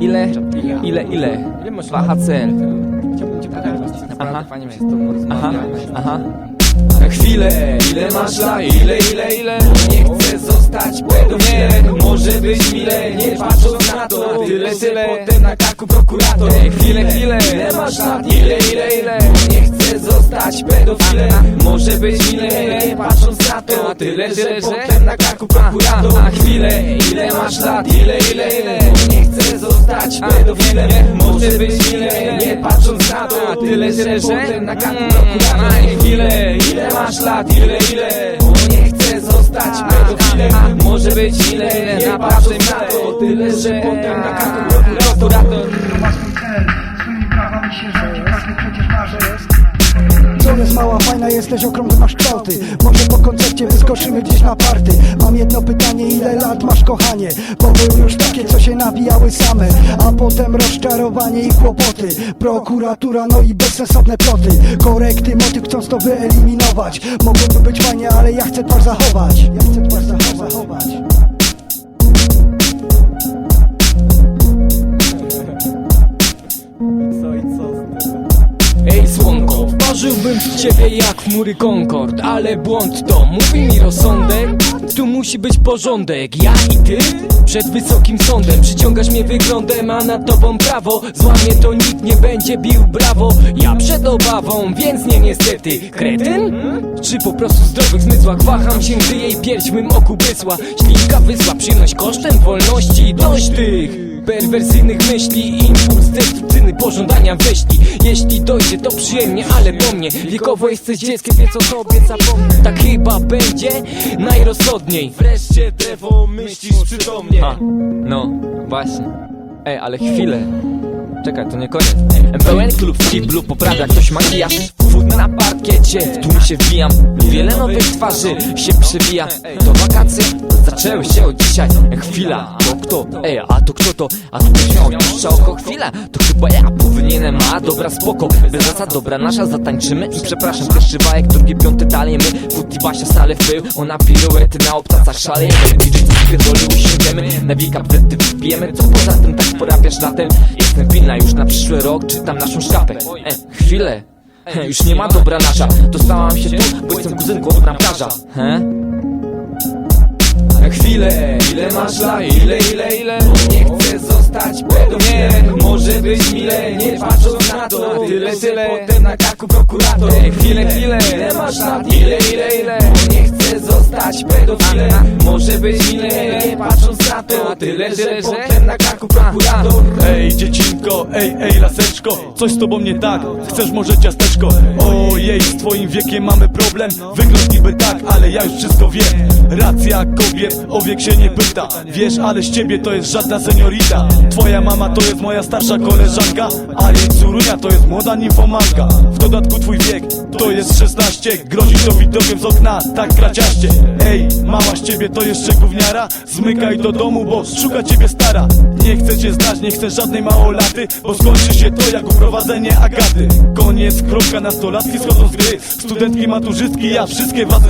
Ile, ile, ile? Ile cel. Chciałbym cię naprawdę fajnie jest z tobą Aha, aha. Na chwilę, ile masz lat, ile, ile, ile? Nie chcę zostać pedofilem, może być mile, nie patrząc na to, tyle, tyle. Potem na kaku prokurator. Chwilę, chwilę, ile masz lat, ile, ile, ile? Nie chcę zostać pedofilem, może być mile, nie patrząc na to, tyle, że potem na kaku prokurator. A chwilę, ile masz lat, ile, ile, ile? Nie chcę zostać pedofilem, może być mile, nie patrząc na to, tyle, że potem na kaku prokurator. A chwilę, ile masz lat, ile, ile? Nie chcę zostać pedofilem, może być mile, nie patrząc na to, tyle, że potem na kaku prokurator. Swoimi prawami się rządzi, każdy przecież marzy mała, fajna jesteś, okrągły masz kształty. Może po koncercie wyskoczymy gdzieś na party. Mam jedno pytanie, ile lat masz kochanie? Bo były już takie, co się nabijały same. A potem rozczarowanie i kłopoty. Prokuratura, no i bezsensowne ploty. Korekty, motyw chcąc to wyeliminować. Mogłoby być fajnie, ale ja chcę twarz zachować. Ja chcę twarz zachować wparzyłbym w ciebie jak mury Concord Ale błąd to, mówi mi rozsądek Tu musi być porządek, ja i ty Przed wysokim sądem. Przyciągasz mnie wyglądem A nad tobą prawo, złamie to nikt nie będzie bił brawo. Ja przed obawą, więc nie niestety. Kretyn? Czy po prostu zdrowych zmysłach Waham się, gdy jej pierś w mym oku bysła? Śliwka wysła, przyjemność kosztem wolności. Dość tych perwersyjnych myśli Impuls destrukcyjny pożądania wyśli Jeśli dojdzie to przyjemnie, ale do mnie. Wiekowo jesteś dzieckiem, wie co sobie zapomnę. Tak chyba będzie najrozsądniej. Wreszcie drewo myślisz przytomnie. A, no, właśnie. Ej, ale chwilę. Czekaj, to nie koniec. Pełen klub w kiblu poprawia ktoś makijaż na parkiecie, w tłum się wbijam Wiele nowych twarzy się przewija. To wakacje zaczęły się od dzisiaj. Chwila, to kto? Ej, a to kto to? A tu się opuszcza oko chwila To chyba ja powinienem, a dobra spoko. Bez zasad, dobra nasza, zatańczymy I przepraszam, pierwszy wajek, drugi, piąty dalej my Kuti Basia stale w pył, ona piruety na obcasach szalejemy DJ co spierdolił, usiądziemy Na wika wtedy wypijemy Co poza tym tak porabiasz latem? Jestem winna już na przyszły rok, czytam naszą szkapę e, Chwilę He, Już nie ma dobra nasza. Dostałam się tu, bo jestem kuzynką od bramkarza He? Chwilę, ile masz lat, ile, ile, ile? Nie chcę zostać pedofilem. Może być mile, nie patrząc na to. Tyle, tyle, potem na kaku prokurator. Chwilę, chwilę, ile masz lat, ile, ile, ile? Nie chcę zostać pedofilem. Może być mile, nie patrząc na to Tyle, że potem na kaku prokurator. Ej dziecinko, ej, ej laseczko Coś z tobą nie tak, chcesz może ciasteczko? Ojej, z twoim wiekiem mamy problem. Wygląd niby tak, ale ja już wszystko wiem. Racja kobiet, o wiek się nie pyta. Wiesz, ale z ciebie to jest żadna seniorita. Twoja mama to jest moja starsza koleżanka A jej córunia to jest młoda nimfomanka. W dodatku twój wiek to jest 16 Grozi to widokiem z okna, tak kraciaście Ej, mała z ciebie to jeszcze gówniara. Zmykaj do domu, bo szuka ciebie stara. Nie chcę cię znać, nie chcę żadnej małolaty Bo skończy się to jak uprowadzenie Agaty. Koniec, kropka, nastolatki schodzą z gry. Studentki, maturzystki, ja wszystkie was...